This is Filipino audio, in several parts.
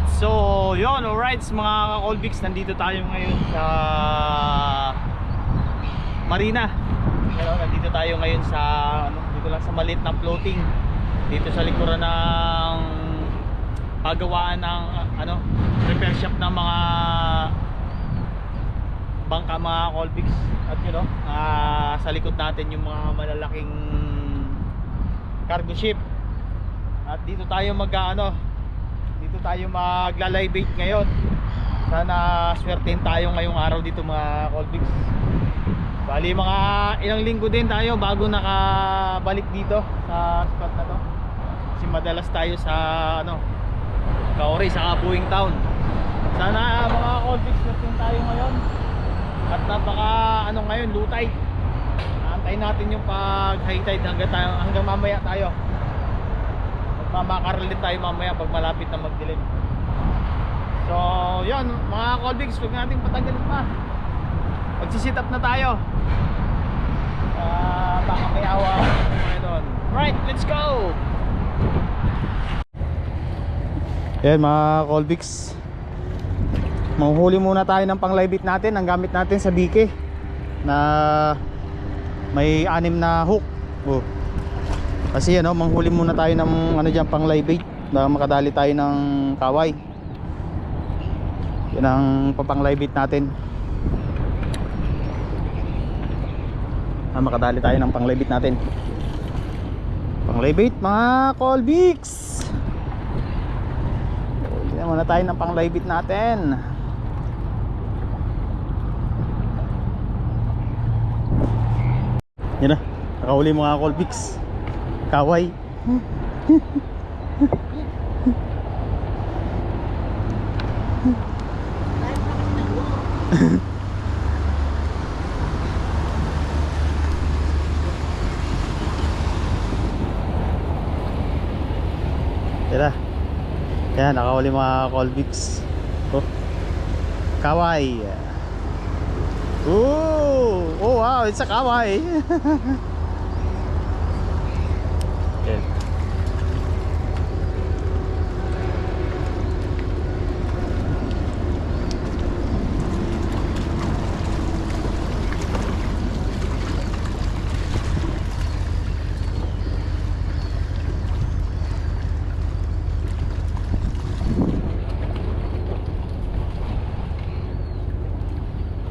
lahat. So, yun, alright mga Olbix, nandito tayo ngayon sa Marina. Pero nandito tayo ngayon sa ano, dito lang sa maliit na floating. Dito sa likuran ng pagawaan ng ano, repair shop ng mga bangka mga Colbix at you know, ah, sa likod natin yung mga malalaking cargo ship. At dito tayo mag ano, dito tayo magla-live ngayon. Sana swertein tayo ngayong araw dito mga Colbix. Bali mga ilang linggo din tayo bago nakabalik dito sa spot na to. Kasi madalas tayo sa ano, Kaori sa Buing Town. Sana mga Colbix swertein tayo ngayon. At napaka ano ngayon, lutay. Antayin natin yung pag high tide hanggang hanggang mamaya tayo. Magmamakaral din tayo mamaya pag malapit na magdilim. So, yun, mga Colbix, huwag natin patagalin pa. Magsisit up na tayo. Ah, baka may awa doon. Right, let's go! Yan mga Colbix. Manghuli muna tayo ng panglibit natin. Ang gamit natin sa bike na may anim na hook. Oh. Kasi ano, manghuli muna tayo ng ano diyan panglibit na makadali tayo ng kaway. Yan ang papanglibit natin. Ah, makadali tayo ng panglibit natin. Panglibit mga Colbix. Tignan muna tayo ng panglibit natin. Yan na, nakahuli mga Colbix. Kaway. Na. Yan, nakahuli mga Colbix. Oh. Kaway. Ooh! Oh wow, it's a kawai.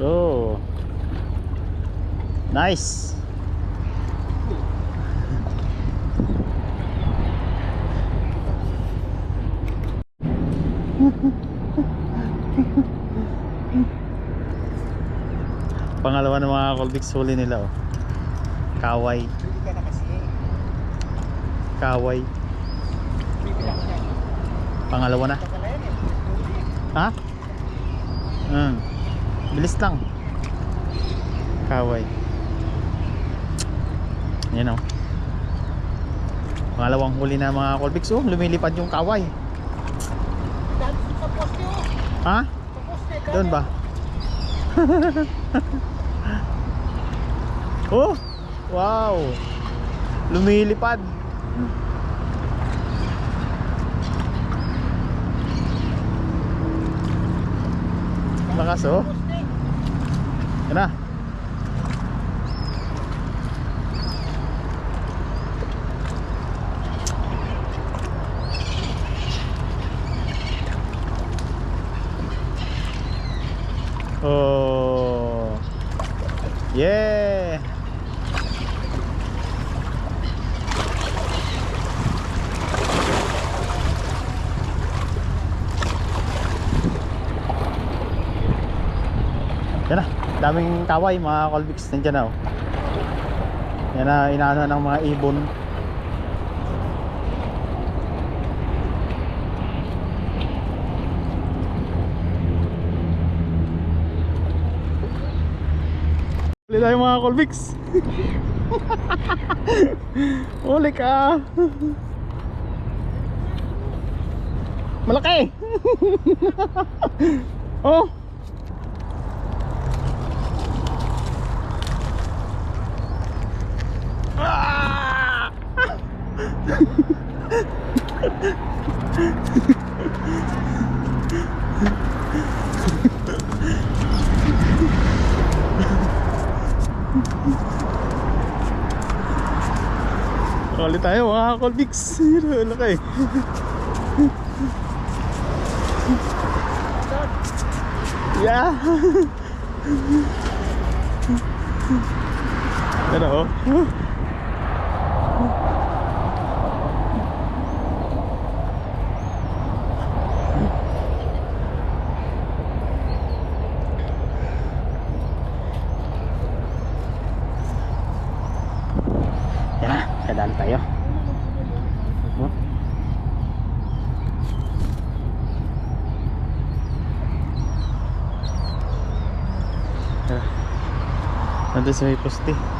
Oh. Nice. Pangalawa ng mga Colbix huli nila oh. Kaway. Kaway. Pangalawa na. Ha? Hmm. Bilis lang. Kaway. Yan o. Pangalawang huli na mga Colbix. Oh, lumilipad yung kaway. Oh. Ha? Doon ba? oh! Wow! Lumilipad. Lakas oh. Yan na. Oh. Yeah. Yan na, daming kaway mga Colbix nandiyan na oh. Yan na inaano ng mga ibon. Huli tayo mga Colbix. Huli ka. Malaki. oh. Ah! Kali tayo mga ka eh. Yeah. Ano? Yan Nandun sa may poste.